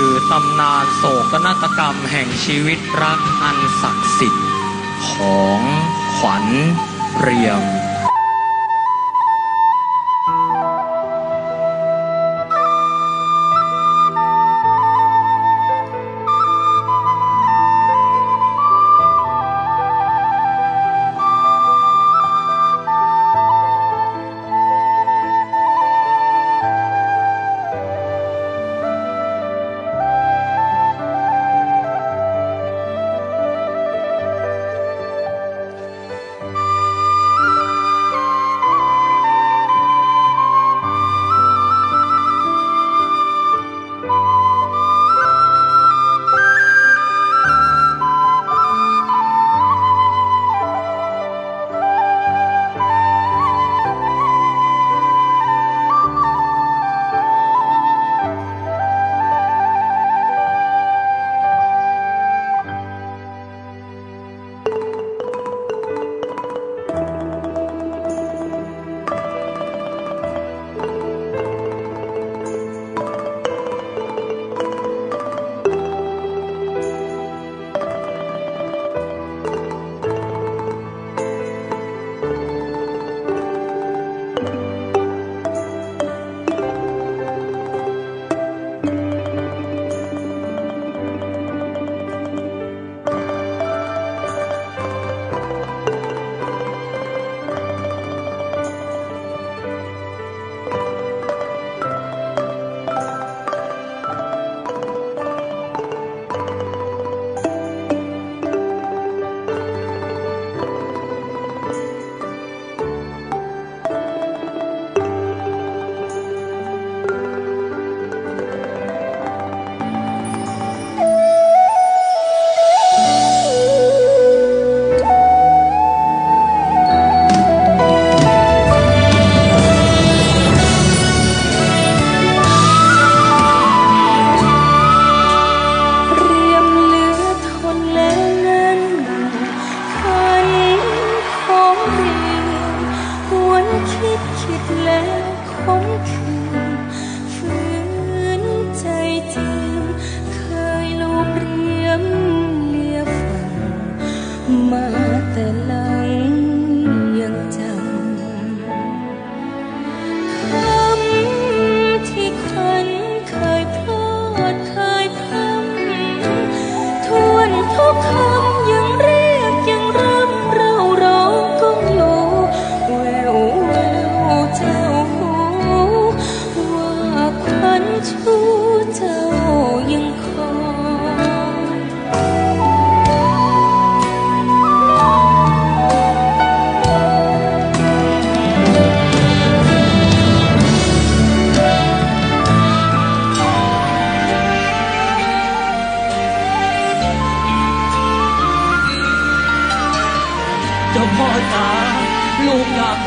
คือตำนานโศกนาฏกรรมแห่งชีวิตรักอันศักดิ์สิทธิ์ของขวัญเรียม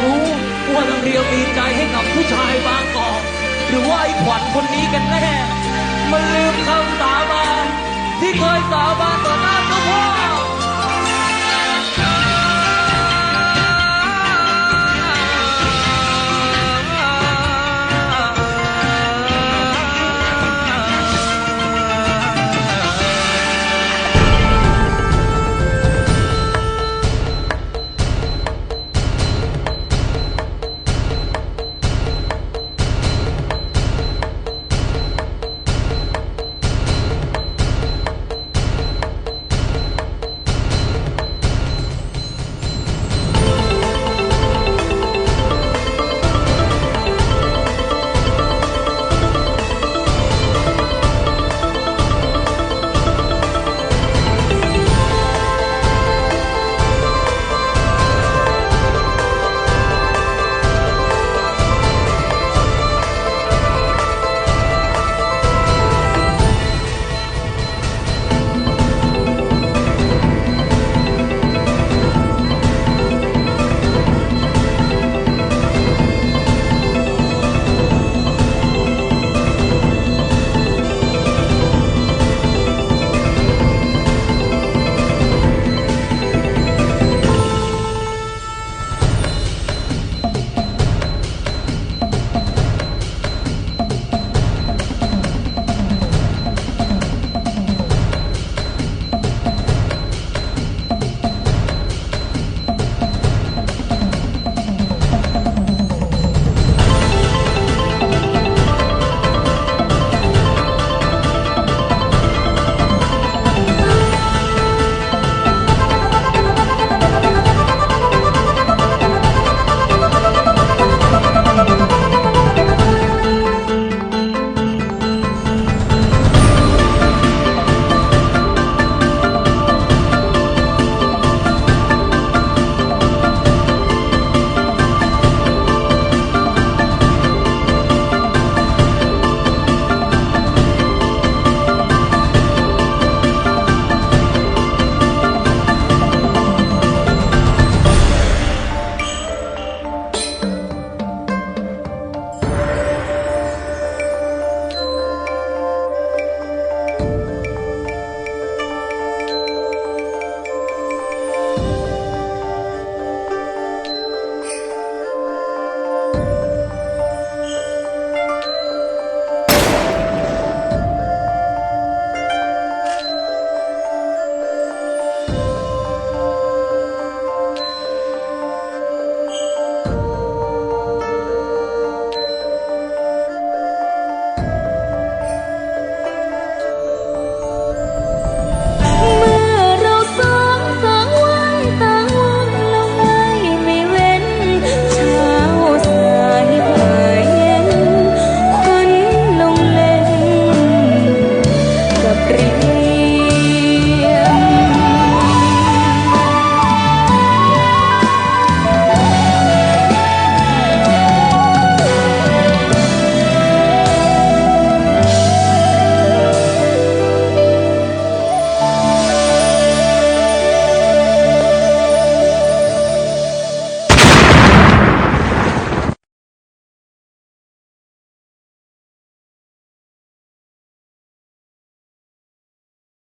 รู้ว่าลังเรียวมีใจให้กับผู้ชายบางกอกหรือว่าไอ้ขวัญคนนี้กันแน่ มันลืมคำสาบานที่เคยสาบานต่อหน้า